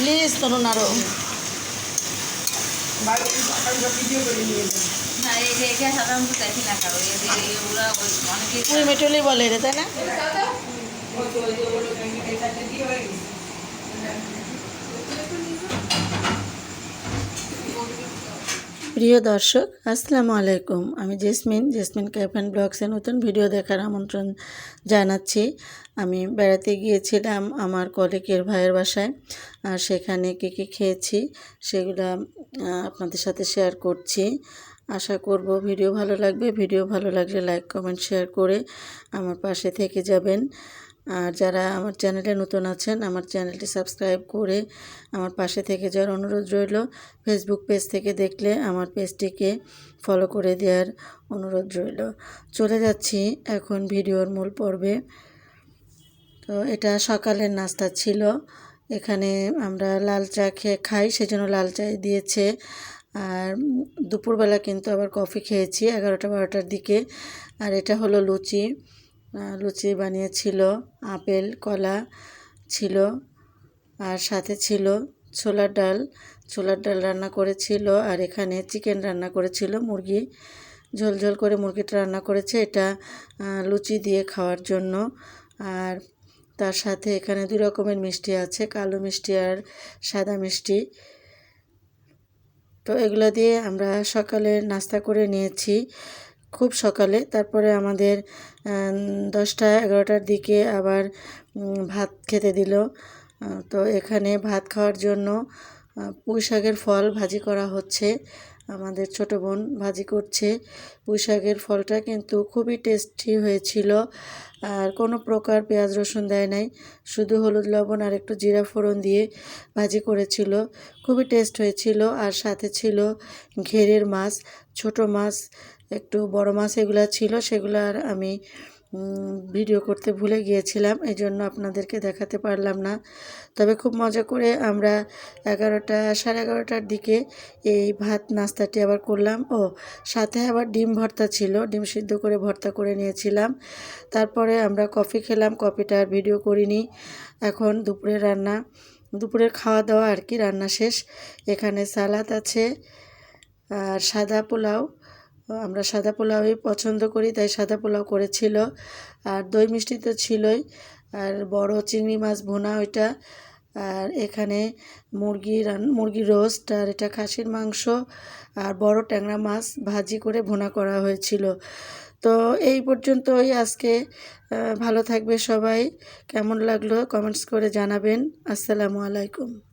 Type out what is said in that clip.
Please তরুণ আরও। না এই যে এটা সাধারণত দেখি না কারও। এই যে এগুলো ওই অনেকে পুঁই মেটুলি বলে রে তাই না? প্রিয় দর্শক, আসসালামু আলাইকুম। আমি জেসমিন জেসমিন ক্যাফ অ্যান্ড ব্লগসে নতুন ভিডিও দেখার আমন্ত্রণ জানাচ্ছি। আমি বেড়াতে গিয়েছিলাম আমার কলিকের ভাইয়ের বাসায়, আর সেখানে কী কী খেয়েছি সেগুলো আপনাদের সাথে শেয়ার করছি। আশা করব ভিডিও ভালো লাগবে। ভিডিও ভালো লাগলে লাইক, কমেন্ট, শেয়ার করে আমার পাশে থেকে যাবেন। আর যারা আমার চ্যানেলে নতুন আছেন, আমার চ্যানেলটি সাবস্ক্রাইব করে আমার পাশে থেকে যাওয়ার অনুরোধ রইল। ফেসবুক পেজ থেকে দেখলে আমার পেজটিকে ফলো করে দেওয়ার অনুরোধ রইল। চলে যাচ্ছি এখন ভিডিওর মূল পর্বে। তো এটা সকালের নাস্তা ছিল। এখানে আমরা লাল চা খেয়ে খাই, সেজন্য লাল চা দিয়েছে। আর দুপুরবেলা কিন্তু আবার কফি খেয়েছি এগারোটা বারোটার দিকে। আর এটা হলো লুচি। লুচি বানিয়েছিল, আপেল, কলা ছিল, আর সাথে ছিল ছোলার ডাল। ছোলার ডাল রান্না করেছিল আর এখানে চিকেন রান্না করেছিল মুরগি। ঝোল ঝোল করে মুরগিটা রান্না করেছে। এটা লুচি দিয়ে খাওয়ার জন্য। আর তার সাথে এখানে দুই রকমের মিষ্টি আছে, কালো মিষ্টি আর সাদা মিষ্টি। তো এগুলো দিয়ে আমরা সকালে নাস্তা করে নিয়েছি। খুব সকালে। তারপরে আমাদের দশটা, এগারোটার দিকে আবার ভাত খেতে দিল। তো এখানে ভাত খাওয়ার জন্য পুঁই শাকের ফল ভাজি করা হচ্ছে। আমাদের ছোট বোন ভাজি করছে। পুঁই শাকের ফলটা কিন্তু খুবই টেস্টি হয়েছিল। আর কোনো প্রকার পেঁয়াজ রসুন দেয় নাই। শুধু হলুদ লবণ আর একটু জিরা ফোড়ন দিয়ে ভাজি করেছিল। খুবই টেস্ট হয়েছিল। আর সাথে ছিল ঘেরের মাছ, ছোট মাছ একটু বড় মাছ এগুলো ছিল, সেগুলো আর আমি ভিডিও করতে ভুলে গিয়েছিলাম এই জন্য আপনাদেরকে দেখাতে পারলাম না। তবে খুব মজা করে আমরা এগারোটা, সাড়ে এগারোটার দিকে এই ভাত নাস্তাটি আবার করলাম। ও, সাথে আবার ডিম ভর্তা ছিল, ডিম সিদ্ধ করে ভর্তা করে নিয়েছিলাম। তারপরে আমরা কফি খেলাম, কফিটা আর ভিডিও করিনি। এখন দুপুরে রান্না দুপুরের খাওয়া দাওয়া আর কি, রান্না শেষ। এখানে সালাদ আছে, আর সাদা পোলাও। আমরা সাদা পোলাওই পছন্দ করি, তাই সাদা পোলাও করেছিল। আর দই মিষ্টি তো ছিলই। আর বড় চিংড়ি মাছ ভুনা ওইটা। আর এখানে মুরগি রান, মুরগি রোস্ট, আর এটা খাসির মাংস। আর বড় ট্যাংরা মাছ ভাজি করে ভুনা করা হয়েছিল। তো এই পর্যন্তই আজকে। ভালো থাকবে সবাই। কেমন লাগল কমেন্টস করে জানাবেন। আসসালামু আলাইকুম।